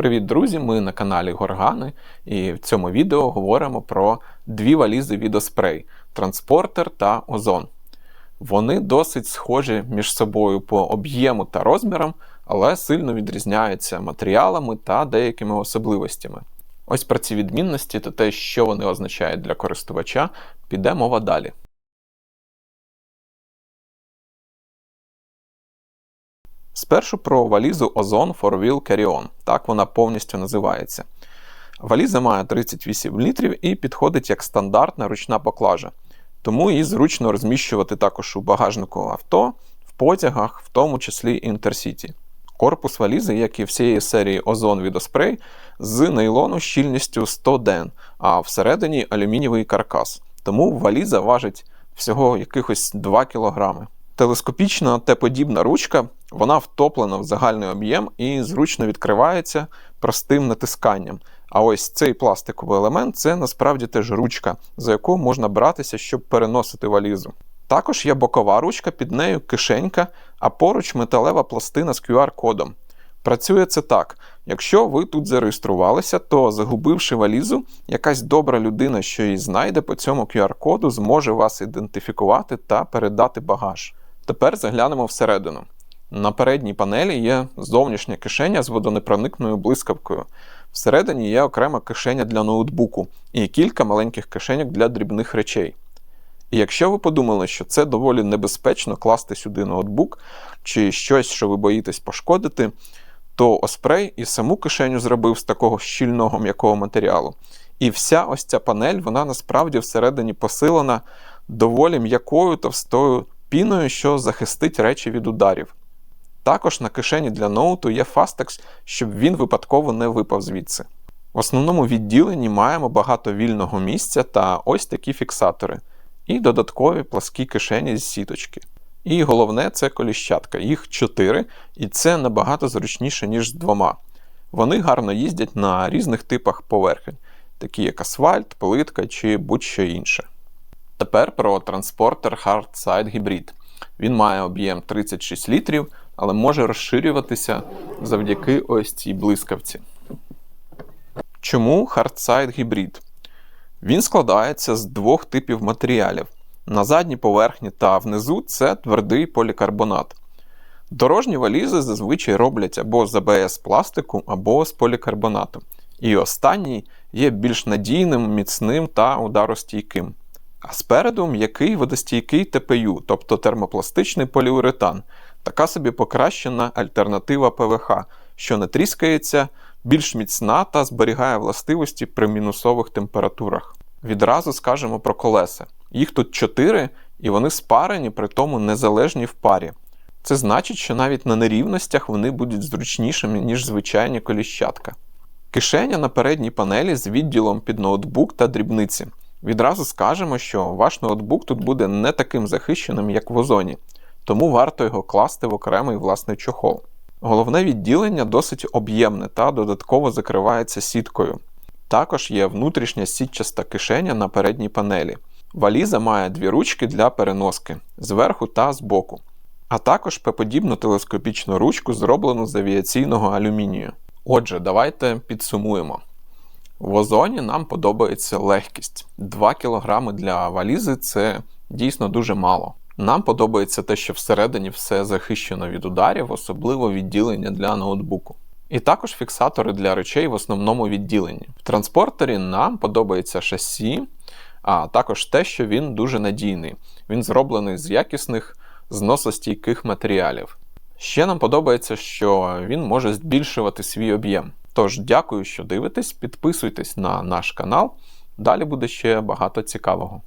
Привіт, друзі! Ми на каналі Горгани, і в цьому відео говоримо про дві валізи від Osprey – транспортер та озон. Вони досить схожі між собою по об'єму та розмірам, але сильно відрізняються матеріалами та деякими особливостями. Ось про ці відмінності та те, що вони означають для користувача, піде мова далі. Спершу про валізу Ozon 4Wheel Carry-On. Так вона повністю називається. Валіза має 38 літрів і підходить як стандартна ручна поклажа. Тому її зручно розміщувати також у багажнику авто, в потягах, в тому числі Intercity. Корпус валізи, як і всієї серії Ozon від Osprey, з нейлону щільністю 100 ден, а всередині алюмінієвий каркас. Тому валіза важить всього якихось 2 кг. Телескопічна Т-подібна ручка, вона втоплена в загальний об'єм і зручно відкривається простим натисканням. А ось цей пластиковий елемент це насправді теж ручка, за яку можна братися, щоб переносити валізу. Також є бокова ручка, під нею кишенька, а поруч металева пластина з QR-кодом. Працює це так: якщо ви тут зареєструвалися, то загубивши валізу, якась добра людина, що її знайде по цьому QR-коду, зможе вас ідентифікувати та передати багаж. Тепер заглянемо всередину. На передній панелі є зовнішня кишеня з водонепроникною блискавкою. Всередині є окрема кишеня для ноутбуку і кілька маленьких кишеньок для дрібних речей. І якщо ви подумали, що це доволі небезпечно класти сюди ноутбук чи щось, що ви боїтесь пошкодити, то Osprey і саму кишеню зробив з такого щільного м'якого матеріалу. І вся ось ця панель, вона насправді всередині посилена доволі м'якою товстою піною, що захистить речі від ударів. Також на кишені для ноуту є Fastex, щоб він випадково не випав звідси. В основному відділенні маємо багато вільного місця та ось такі фіксатори, і додаткові пласкі кишені з сіточки. І головне це коліщатка. Їх 4, і це набагато зручніше, ніж з двома. Вони гарно їздять на різних типах поверхень, такі як асфальт, плитка чи будь-що інше. Тепер про транспортер Hardside Hybrid. Він має об'єм 36 літрів, але може розширюватися завдяки ось цій блискавці. Чому Hardside Hybrid? Він складається з двох типів матеріалів. На задній поверхні та внизу це твердий полікарбонат. Дорожні валізи зазвичай роблять або з АБС пластику, або з полікарбонату. І останній є більш надійним, міцним та ударостійким. А спереду м'який водостійкий ТПЮ, тобто термопластичний поліуретан, така собі покращена альтернатива ПВХ, що не тріскається, більш міцна та зберігає властивості при мінусових температурах. Відразу скажемо про колеса. Їх тут 4, і вони спарені, при тому незалежні в парі. Це значить, що навіть на нерівностях вони будуть зручнішими, ніж звичайні коліщатка. Кишеня на передній панелі з відділом під ноутбук та дрібниці. Відразу скажемо, що ваш ноутбук тут буде не таким захищеним, як в озоні, тому варто його класти в окремий власний чохол. Головне відділення досить об'ємне та додатково закривається сіткою. Також є внутрішня сітчаста кишеня на передній панелі. Валіза має дві ручки для переноски зверху та збоку, а також П-подібну телескопічну ручку, зроблену з авіаційного алюмінію. Отже, давайте підсумуємо. В озоні нам подобається легкість. 2 кг для валізи це дійсно дуже мало. Нам подобається те, що всередині все захищено від ударів, особливо відділення для ноутбуку. І також фіксатори для речей в основному відділенні. В транспортері нам подобається шасі, а також те, що він дуже надійний. Він зроблений з якісних зносостійких матеріалів. Ще нам подобається, що він може збільшувати свій об'єм. Тож, дякую, що дивитесь, підписуйтесь на наш канал. Далі буде ще багато цікавого.